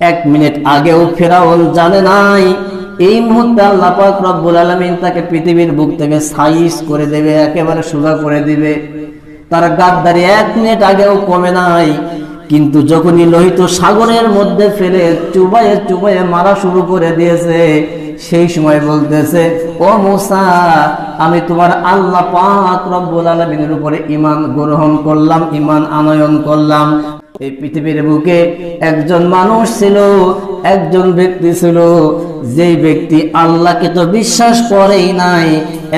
এক মিনিট আগেও ফেরাউন জানে নাই। এই মুহূর্তে আল্লাহ পাক রব্বুল আলামিন তাকে পৃথিবীর বুক থেকে সাইজ করে দেবে, একেবারে সোজা করে দিবে। তার গাদ্দারি এক মিনিট আগেও কমে নাই। কিন্তু যখনই লোহিত সাগরের মধ্যে ফেলে চুবাইয়ে চুবাইয়ে মারা শুরু করে দিয়েছে, সেই সময় বলতেছে, ও মুসা, আমি তোমার আল্লাহ পাক রব্বুল আলামিনের উপরে ইমান গ্রহণ করলাম ইমান আনয়ন করলাম। এই পৃথিবীর বুকে একজন মানুষ ছিল, একজন ব্যক্তি ছিল। যেই ব্যক্তি আল্লাহকে তো বিশ্বাস করেই নাই,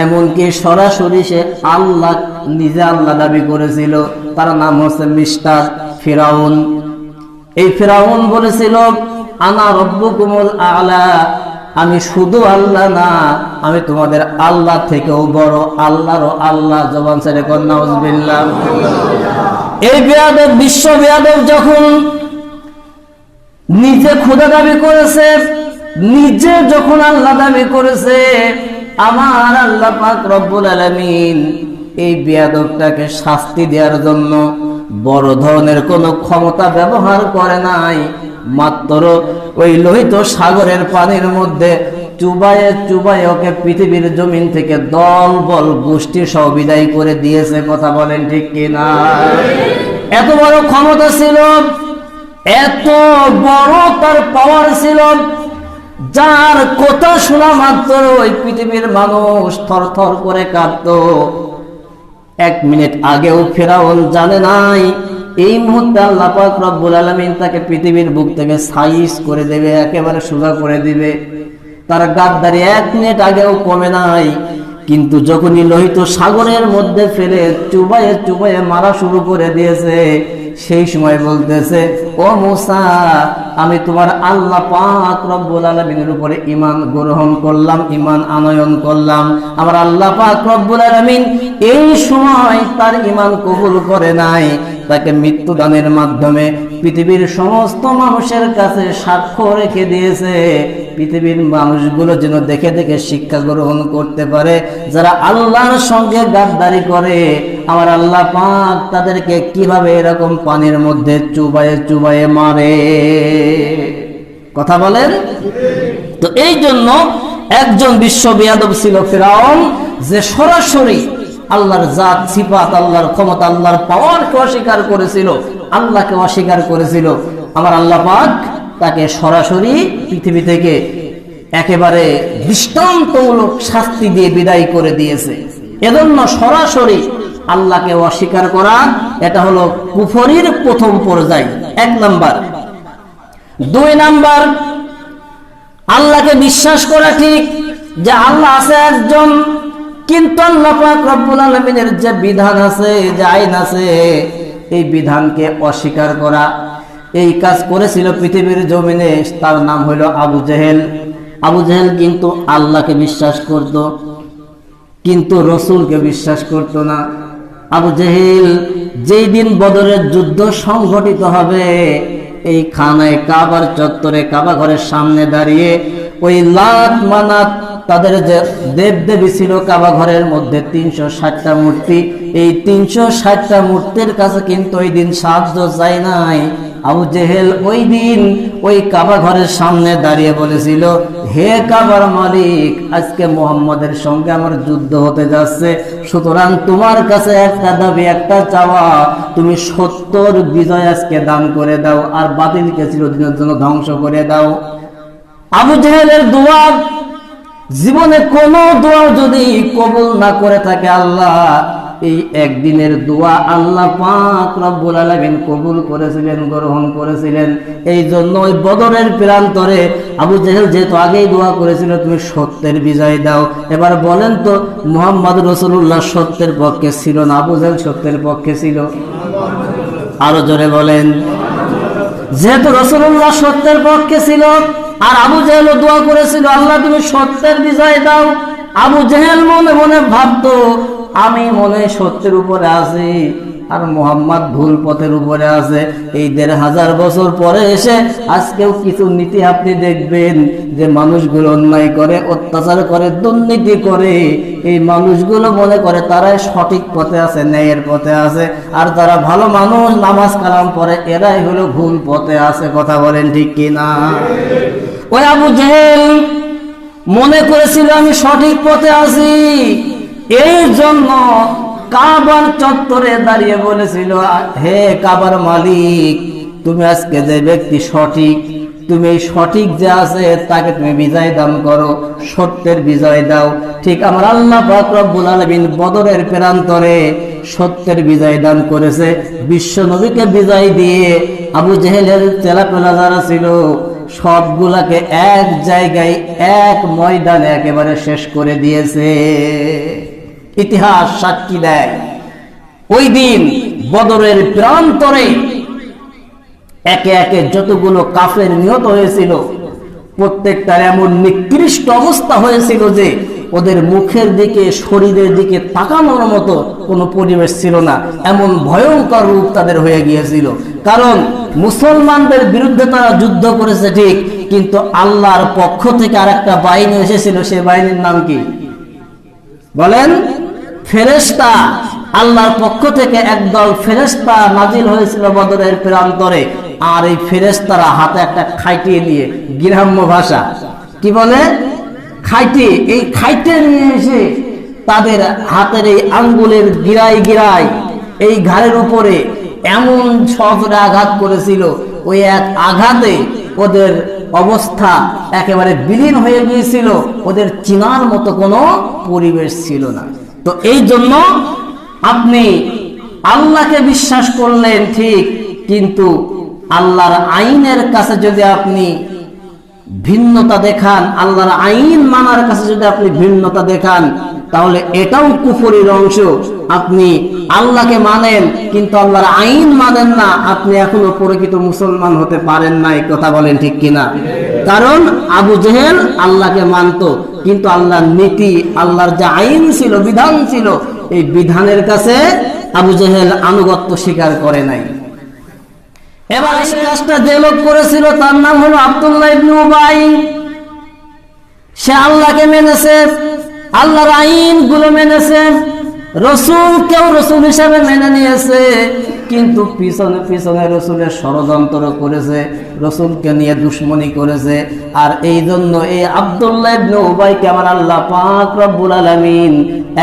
এমনকি সরাসরি সে আল্লাহ নিজে আল্লাহ দাবি করেছিল। তার নাম হচ্ছে মিস্টার ফেরাউন। এই ফেরাউন বলেছিল, আনা রব্বুকুমুল আলা, আমি শুধু আল্লাহ না, আমি তোমাদের আল্লাহ থেকেও বড় আল্লাহর আল্লাহ জবান ছেড়ে কন্যা এই বেয়াদব, বিশ্ব বেয়াদব যখন নিজে খোদা দাবি করেছে, নিজে যখন আল্লাহ দাবি করেছে, আমার আল্লাহ পাক রব্বুল আলামিন এই বেয়াদবটাকে শাস্তি দেওয়ার জন্য বড় ধরনের কোনো ক্ষমতা ব্যবহার করে নাই। মাত্র ওই লোহিত সাগরের পানির মধ্যে চুবায়ে চুবায়ে ওকে পৃথিবীর জমিন থেকে দল বল গোষ্ঠী সহ বিদায় করে দিয়েছে, কথা বলেন ঠিক কিনা? এত বড় ক্ষমতা ছিল, এত বড় তার পাওয়ার ছিল, যার কথা শোনা মাত্র ওই পৃথিবীর মানুষ থর থর করে কাঁদত। এক মিনিট আগেও ফেরাউন জানে নাই, এই মুহূর্তে আল্লাহ পাক রব্বুল আলামিন তাকে পৃথিবীর বুক থেকে সাইজ করে দেবে, একেবারে সোজা করে দিবে। তার গাদ্দারি এক মিনিট আগেও কমে নাই। কিন্তু যখনই লোহিত সাগরের মধ্যে ফেলে চুবাইয়ে চুবাইয়ে মারা শুরু করে দিয়েছে, সেই সময় বলতেছে, ও মুসা, আমি তোমার আল্লাহ পাক রব্বুল আলামিনের উপরে ঈমান গ্রহণ করলাম, ঈমান আনয়ন করলাম। আমার আল্লাহ পাক রব্বুল আলামিন এই সময় তার ঈমান কবুল করে নাই। তাকে মৃত্যুদানের মাধ্যমে পৃথিবীর সমস্ত মানুষের কাছে সাক্ষ্য রেখে দিয়েছে পৃথিবীর মানুষগুলো যেন দেখে দেখে শিক্ষা গ্রহণ করতে পারে, যারা আল্লাহর সঙ্গে গাদ্দারি করে, আমার আল্লাহ পাক তাদেরকে কীভাবে এরকম পানির মধ্যে চুবায়ে চুবায়ে মারে? কথা বলেন? তো এই জন্য একজন বিশ্ব বিয়াদব ছিল ফেরাউন, যে সরাসরি আল্লাহর জাত, সিফাত, আল্লাহর ক্ষমতা, আল্লাহর পাওয়ারকে অস্বীকার করেছিল, আল্লাহকে অস্বীকার করেছিল। আমার আল্লাহ পাক তাকে সরাসরি পৃথিবী থেকে একেবারে দৃষ্টান্তমূলক শাস্তি দিয়ে বিদায় করে দিয়েছে। এজন্য সরাসরি আল্লাহকে অস্বীকার করা, এটা হলো কুফরির প্রথম পর্যায়, এক নাম্বার। দুই নাম্বার, আল্লাহকে বিশ্বাস করা ঠিক যে আল্লাহ আছে একজন, কিন্তু রব্বুল আলামিনের যে বিধান আছে, যে আইন আছে, এই বিধানকে অস্বীকার করা এই কাজ করেছিল পৃথিবীর জমিনে, তার নাম হলো আবু জেহেল। আবু জেহেল কিন্তু আল্লাহকে বিশ্বাস করত, কিন্তু রসুলকে বিশ্বাস করত না। আবু জেহেল যেই দিন বদরের যুদ্ধ সংঘটিত হবে, এই খানায় কাবার চত্বরে, কাবা ঘরের সামনে দাঁড়িয়ে ওই লাত মানাত তাদের যে দেব দেবী ছিল, কাবা ঘরের মধ্যে তিনশো ষাটটা মূর্তি। এই তিনশো ষাটটা মূর্তির কাছে কিন্তু ওই দিন সাহায্য চাই নাই। আবু জেহেল ওই দিন ওই কাবা ঘরের সামনে দাঁড়িয়ে বলেছিল, হে কাবার মালিক, আজকে মোহাম্মদের সঙ্গে আমার যুদ্ধ হতে যাচ্ছে। সুতরাং তোমার কাছে একটা দাবি, একটা চাওয়া, তুমি সত্তর বিজয় আজকে দান করে দাও আর বাতিলকে চিরদিনের জন্য ধ্বংস করে দাও। আবু জেহেলের দোয়া, জীবনে কোনো দোয়া যদি কবুল না করে থাকে আল্লাহ এই একদিনের দোয়া আল্লাহ পাক রব্বুল আলামিন কবুল করেছিলেন, গ্রহণ করেছিলেন। এই জন্য ওই বদরের প্রান্তরে আবু জেহেল যেহেতু আগেই দোয়া করেছিল, তুমি সত্যের বিজয় দাও। এবার বলেন তো, মোহাম্মদ রসুল্লাহ সত্যের পক্ষে ছিল না, আবু জেহেল সত্যের পক্ষে ছিল? আরও জোরে বলেন। যেহেতু রসুল্লাহ সত্যের পক্ষে ছিল, আর আবু জেহেল দোয়া করেছিল, আল্লাহ তুমি সত্যের বিজয় দাও। আবু জেহেল মনে মনে ভাবতো আমি মনে সত্যের উপরে আছি, আর মোহাম্মদ ভুল পথের উপরে আছে। এই দেড় হাজার বছর পরে এসে আজকেও কিছু নীতি আপনি দেখবেন, যে মানুষগুলো অন্যায় করে, অত্যাচার করে, দুর্নীতি করে। এই মানুষগুলো মনে করে তারাই সঠিক পথে আছে, ন্যায়ের পথে আছে। আর তারা ভালো মানুষ, নামাজ কালাম পরে এরাই হলো ভুল পথে আছে, কথা বলেন ঠিক কিনা? আবু জেহেল মনে করেছিল, আমি সঠিক পথে আছি। এই জন্য কাবার চত্বরে দাঁড়িয়ে বলেছিল, হে কাবার মালিক, তুমি আজকে যে ব্যক্তি সঠিক, তুমি সঠিক যে আছে, তাকে তুমি বিজয় দান করো, সত্যের বিজয় দাও। ঠিক আমার আল্লাহ রব্বুল আলামিন বদরের প্রান্তরে সত্যের বিজয় দান করেছে। বিশ্ব নবীকে বিজয় দিয়ে আবু জেহেলের চেলাপেলা যারা ছিল, সবগুলাকে এক জায়গায়, এক ময়দানে একেবারে শেষ করে দিয়েছে। ইতিহাস সাক্ষী দেয়। ওই দিন বদরের প্রান্তরে একে একে যতগুলো কাফের নিহত হয়েছিল, প্রত্যেকটার এমন নিকৃষ্ট অবস্থা হয়েছিল যে ওদের মুখের দিকে, শরীরের দিকে তাকানোর মতো কোনো পরিবেশ ছিল না। এমন ভয়ঙ্কর রূপ তাদের হয়ে গিয়েছিল। কারণ মুসলমানদের বিরুদ্ধে তারা যুদ্ধ করেছে ঠিক, কিন্তু আল্লাহর পক্ষ থেকে আর একটা বাহিনী এসেছিল, সে বাহিনীর নাম কি? বলেন? ফেরেস্তা আল্লাহর পক্ষ থেকে একদল ফেরেস্তা নাজিল হয়েছিল বদরের প্রান্তরে। আর এই ফেরেস্তারা হাতে একটা খাইটিয়ে নিয়ে গ্রাম্য ভাষা। কি বলে? খাইটে। এই খাইটে নিয়ে এসে তাদের হাতের এই আঙ্গুলের গিরাই গিরাই এই ঘাড়ের উপরে এমন সফরে আঘাত করেছিল, ওই এক আঘাতে ওদের অবস্থা একেবারে বিলীন হয়ে গিয়েছিল, ওদের চিনার মতো কোনো পরিবেশ ছিল না। তো এই জন্য আপনি আল্লাহকে বিশ্বাস করলেন ঠিক, কিন্তু আল্লাহর আইনের কাছে যদি আপনি ভিন্নতা দেখান, আল্লাহর আইন মানার কাছে যদি আপনি ভিন্নতা দেখান, তাহলে এটাও কুফরির অংশ। আপনি আল্লাহকে মানেন, কিন্তু আল্লাহর আইন মানেন না। আপনি এখনও প্রকৃত মুসলমান হতে পারেন না এই কথা বলেন ঠিক কিনা? কারণ আবু জেহেল আল্লাহকে মানতো, কিন্তু আল্লাহর নীতি, আল্লাহর যে আইন ছিল, বিধান ছিল, এই বিধানের কাছে আবু জেহেল আনুগত্য স্বীকার করে নাই। এবার তার নাম হলো সে আল্লাহর আইনগুলো মেনেছে রসুল কেউ রসুল হিসাবে মেনে নিয়েছে। কিন্তু পিছনে পিছনে রসুলের ষড়যন্ত্র করেছে, রসুলকে নিয়ে দুশ্মনী করেছে। আর এই জন্য এই আব্দুল্লাহ আমার আল্লাহ পাক রব্বুল আলামিন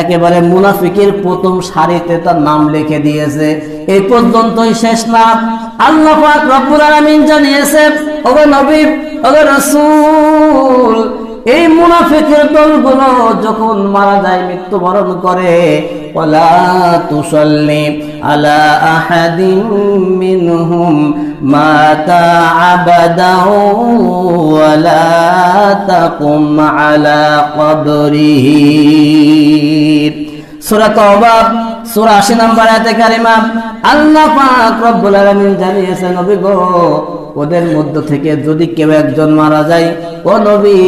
একেবারে মুনাফিকের প্রথম সারিতে তার নাম লিখে দিয়েছে। এই পর্যন্তই শেষ না। আল্লাহ পাক রব্বুল আলামিন জানিয়েছে, ওগো নবী, ওগো রাসূল, এই মুনাফিকের দলগুলো যখন মারা যায়, মৃত্যুবরণ করে মিনহুম মাতা আবাদাহু ওয়ালা তাকুম আলা কবরিহি সূরা তওবা সূরা 80 নম্বর আয়াতে কারিমা আল্লাহ পাক রব্বুল আলামিন জানিয়েছেন গো, ওদের মধ্য থেকে যদি কেউ একজন মারা যায়, ও নবী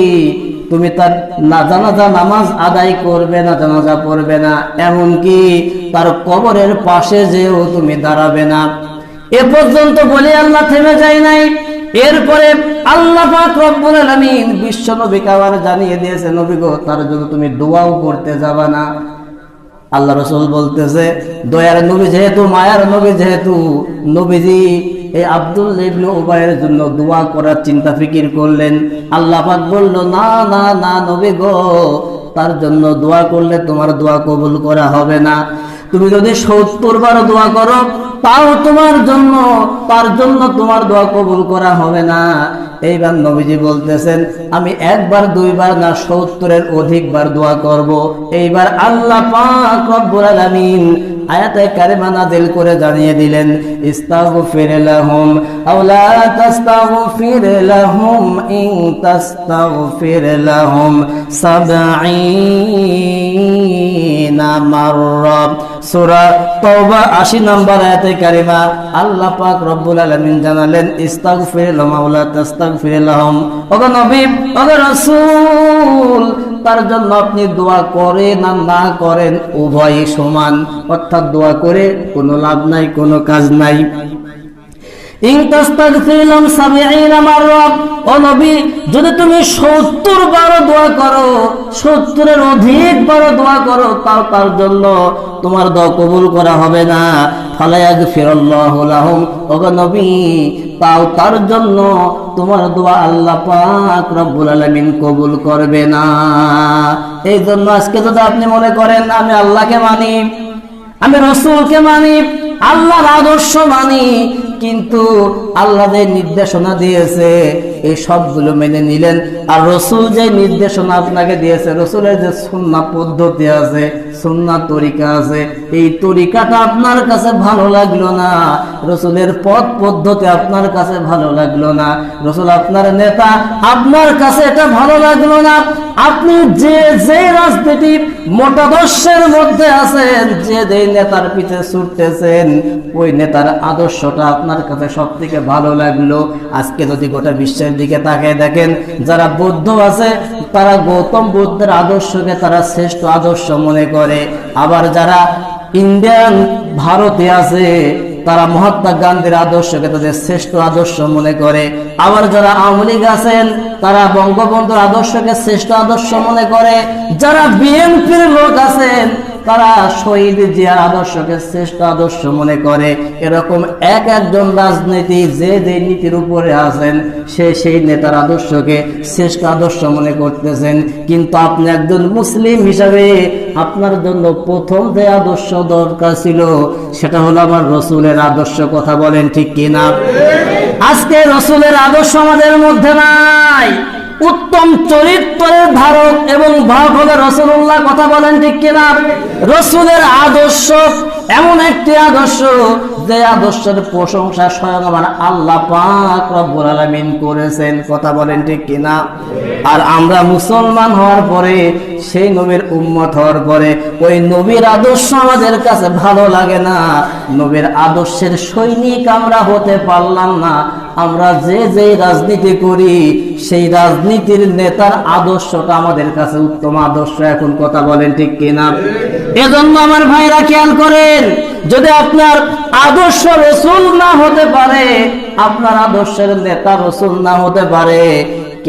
তুমি তার না জানাজা নামাজ আদায় করবে না, জানাজা পড়বে না। এমনকি তার কবরের পাশে যেও তুমি দাঁড়াবে না। এ পর্যন্ত বলে আল্লাহ থেমে যায় নাই। এরপরে আল্লাহ পাক রব্বুল আলামিন বিশ্ব নবীকে আবার জানিয়ে দিয়েছে, নবী গো, তার জন্য তুমি দোয়াও করতে যাবা না। আল্লাহ রসুল বলতেছে, দয়ার নবী যেহেতু, মায়ার নবী যেহেতু, নবীজি এই আব্দুল ইবনে উবাইয়ের জন্য দোয়া করার চিন্তা ফিকির করলেন। আল্লাহ পাক বলল, না না না নবী গো, তার জন্য দোয়া করলে তোমার দোয়া কবুল করা হবে না। তুমি যদি সত্তর বার দোয়া করো, তাও তোমার জন্য, তার জন্য তোমার দোয়া কবুল করা হবে না। এইবার নবীজি বলতেছেন, আমি একবার, দুইবার না, সত্তরের অধিকবার দোয়া করব। এইবার আল্লাহ পাক রব্বুল আলামিন আয়াতে কারিমা নাযিল করে জানিয়ে দিলেন, ইস্তাগফির লাহুম আও লা তাস্তাগফির লাহুম ইন তাস্তাগফির লাহুম 70 মাররা। সূরা তওবা 80 নম্বর আয়াতে কারিমা আল্লাহ পাক রব্বুল আলামিন জানালেন, ইস্তাগফির তাস্তাগফির নবী রাসূল, তার জন্য আপনি দোয়া করেন আর না করেন উভয়ই সমান। অর্থাৎ দোয়া করে কোনো লাভ নাই, কোনো কাজ নাই। যদি তুমি দোয়া করো, সত্তরের দোয়া করো, তাও তার জন্য তোমার কবুল করা হবে না। নবী, তাও তার জন্য তোমার দোয়া আল্লাহ পাক রব্বুল আলামিন কবুল করবে না। এই জন্য আজকে যদি আপনি মনে করেন, আমি আল্লাহকে মানি, আমি রসুলকে মানি, আল্লাহর আদর্শ মানি কিন্তু আল্লাহ যে নির্দেশনা দিয়েছে, এই সবগুলো মেনে নিলেন। আর রসুল যে নির্দেশনা আপনাকে দিয়েছে, রসুলের যে সুন্না পদ্ধতি আছে সুন্না তরিকা আছে। এই তরিকাটা আপনার কাছে ভালো লাগল না? রসুলের পথ পদ্ধতি আপনার কাছে ভালো লাগল না? রসুল আপনার নেতা, আপনার কাছে এটা ভালো লাগল না? আপনি যে যে রাজনীতি মতাদর্শের মধ্যে আছেন, যে যে নেতার পিছে ছুটতেছেন, ওই নেতার আদর্শটা আপনার কাছে সব থেকে ভালো লাগল। আজকে যদি গোটা বিশ্বের দিকে তাকিয়ে দেখেন, যারা বৌদ্ধ আছে, তারা গৌতম বুদ্ধের আদর্শকে তারা শ্রেষ্ঠ আদর্শ মনে করে। আবার যারা ইন্ডিয়ান ভারতে আছে, তারা মহাত্মা গান্ধীর আদর্শকে তাদের শ্রেষ্ঠ আদর্শ মনে করে। আবার যারা আওয়ামী লীগ আছেন তারা বঙ্গবন্ধুর আদর্শকে শ্রেষ্ঠ আদর্শ মনে করে। যারা বিএনপির লোক আছেন, তারা শহীদ জিয়ার আদর্শকে শ্রেষ্ঠ আদর্শ মনে করে। এরকম এক একজন রাজনীতি যে যে নীতির উপরে আছেন, সে সেই নেতার আদর্শকে শ্রেষ্ঠ আদর্শ মনে করতেছেন। কিন্তু আপনি একজন মুসলিম হিসাবে আপনার জন্য প্রথম যে আদর্শ দরকার ছিল, সেটা হলো আমার রসুলের আদর্শ কথা বলেন ঠিক কিনা? আজকে রসুলের আদর্শ আমাদের মধ্যে নাই। উত্তম চরিত্রের ধারক এবং ভাব হলে রসুল্লাহ, কথা বলেন ঠিক কিনা? রসুলের আদর্শ এমন একটি আদর্শ যে আদর্শের প্রশংসা স্বয়ং আমার আল্লাহ পাক রব্বুল করেছেন, কথা বলেন ঠিক কিনা? আর আমরা মুসলমান হওয়ার পরে সেই নবীর উম্মত হওয়ার পরে ওই নবীর আদর্শ আমাদের কাছে ভালো লাগে না। নবীর আদর্শের সৈনিক আমরা হতে পারলাম না। আমরা যে যে রাজনীতি করি, সেই রাজনীতির নেতার আদর্শটা আমাদের কাছে উত্তম আদর্শ। এখন কথা বলেন ঠিক কিনা? এজন্য আমার ভাইরা খেয়াল করেন, যদি আপনার আদর্শ রসুল না হতে পারে, আপনার আদর্শের নেতা রসুল না হতে পারে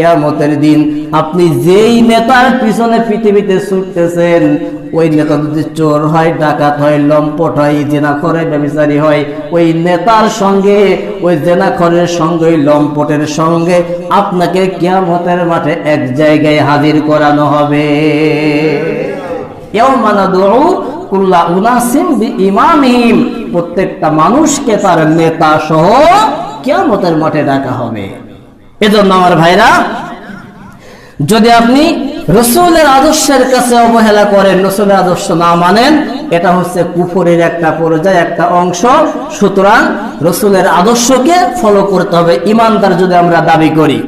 কেয়ামতের দিন আপনি যেই নেতার পিছনে পৃথিবীতে ছুটতেছেন, ওই নেতা যদি চোর হয়, ডাকাত হয়, লম্পট হয় জেনাখরের ব্যবচারী হয়, ওই নেতার সঙ্গে, ওই জেনাখরের সঙ্গে, ওই লম্পটের সঙ্গে আপনাকে কেয়ামতের মাঠে এক জায়গায় হাজির করানো হবে। ইমামিম প্রত্যেকটা মানুষকে তার নেতা সহ কেয়ামতের মাঠে ডাকা হবে। এজন্য আমার ভাইরা, যদি আপনি রসুলের আদর্শের কাছে অবহেলা করেন, রসুলের আদর্শ না মানেন, এটা হচ্ছে কুফরের একটা পর্যায়, একটা অংশ। সুতরাং রসুলের আদর্শকে ফলো করতে হবে। ইমানদার যদি আমরা দাবি করি।